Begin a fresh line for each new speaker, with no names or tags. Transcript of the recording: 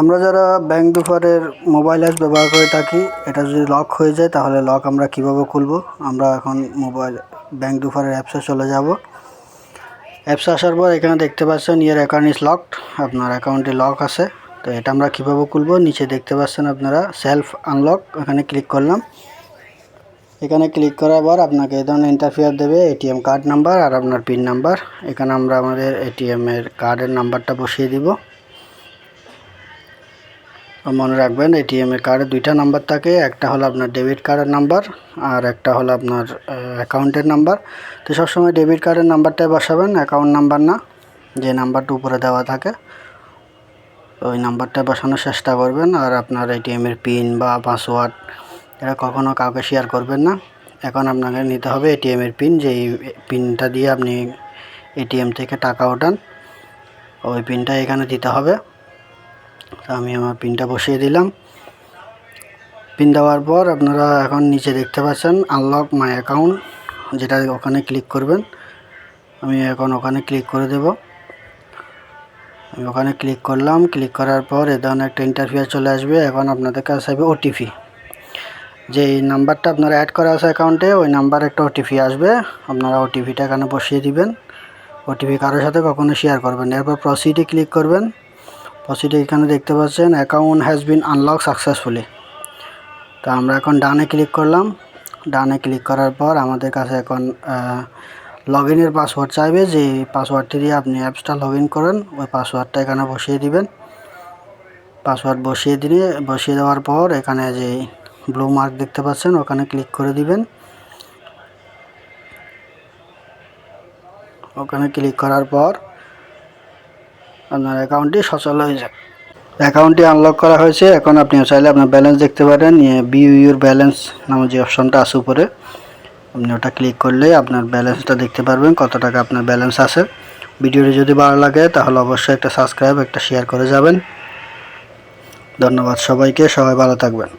আমরা যারা bank দুফারের mobile app ব্যবহার করে থাকি, এটা যদি লক হয়ে যায়, তাহলে লক আমরা কীভাবে খুলবো? আমরা এখন মোবাইল ব্যাংক দুফারের অ্যাপসে চলে যাব। অ্যাপসে আসার পর এখানে দেখতে পাচ্ছেন ইয়ার অ্যাকাউন্ট ইজ লকড আপনার অ্যাকাউন্টে লক আছে। তো এটা আমরা কীভাবে খুলবো? নিচে দেখতে পাচ্ছেন আপনারা সেলফ আনলক এখানে ক্লিক করলাম। এখানে ক্লিক করার পর আপনাকে এই ধরনের ইন্টারফিয়ার দেবে এটিএম কার্ড নাম্বার আর আপনার পিন নাম্বার এখানে আমরা আমাদের এটিএমের কার্ডের নাম্বারটা বসিয়ে দিব। মনে রাখবেন এটিএম এর কার্ডে দুইটা নাম্বার থাকে। একটা হলো আপনার ডেবিট কার্ডের নাম্বার আর একটা হলো আপনার অ্যাকাউন্টের নাম্বার তো সবসময় ডেবিট কার্ডের নাম্বারটাই বসাবেন অ্যাকাউন্ট নাম্বার না, যে নাম্বারটা উপরে দেওয়া থাকে, ওই নাম্বারটা বসানোর চেষ্টা করবেন। আর আপনার এটিএমের পিন বা পাসওয়ার্ড এটা কখনো কাউকে শেয়ার করবেন না। এখন আপনাকে নিতে হবে এটিএমের পিন যেই পিনটা দিয়ে আপনি এটিএম থেকে টাকা ওঠান, ওই পিনটা এখানে দিতে হবে। আমি আমার পিনটা বসিয়ে দিলাম। পিন দেওয়ার পর আপনারা এখন নিচে দেখতে পাচ্ছেন আনলক মাই অ্যাকাউন্ট যেটা ওখানে ক্লিক করবেন। আমি এখন ওখানে ক্লিক করে দেব। আমি ওখানে ক্লিক করলাম ক্লিক করার পর এ ধরনের একটা ইন্টারফিয়ার চলে আসবে। এখন আপনাদের কাছে আসবে ওটিপি যে নাম্বারটা আপনারা অ্যাড করা আছে অ্যাকাউন্টে ওই নাম্বার একটা ওটিপি আসবে। আপনারা ওটিপিটা এখানে বসিয়ে দিবেন। ওটিপি কারোর সাথে কখনো শেয়ার করবেন এরপর প্রসিডে ক্লিক করবেন। প্রসিডে এখানে দেখতে পাচ্ছেন account has been unlock successfully তো আমরা এখন ডানে ক্লিক করলাম। ডানে ক্লিক করার পর আমাদের কাছে এখন লগ ইনের পাসওয়ার্ড চাইবে। যে পাসওয়ার্ডটি দিয়ে আপনি অ্যাপসটা লগ ইন করেন, ওই পাসওয়ার্ডটা এখানে বসিয়ে দিবেন। পাসওয়ার্ড বসিয়ে দিলে, বসিয়ে দেওয়ার পর এখানে যে ব্লু মার্ক দেখতে পাচ্ছেন, ওখানে ক্লিক করে দিবেন। ওখানে ক্লিক করার পর আপনার অ্যাকাউন্টটি সচল হয়ে যাবে। অ্যাকাউন্টটি আনলক করা হয়েছে। এখন আপনি চাইলে আপনার ব্যালেন্স দেখতে পারেন। বিউ ইউর ব্যালেন্স নামে যে অপশনটা আছে উপরে, আপনি ওটা ক্লিক করলে আপনার ব্যালেন্সটা দেখতে পারবেন, কত টাকা আপনার ব্যালেন্স আছে। ভিডিওটি যদি ভালো লাগে, তাহলে অবশ্যই একটা সাবস্ক্রাইব একটা শেয়ার করে যাবেন। ধন্যবাদ সবাইকে। সবাই ভালো থাকবেন।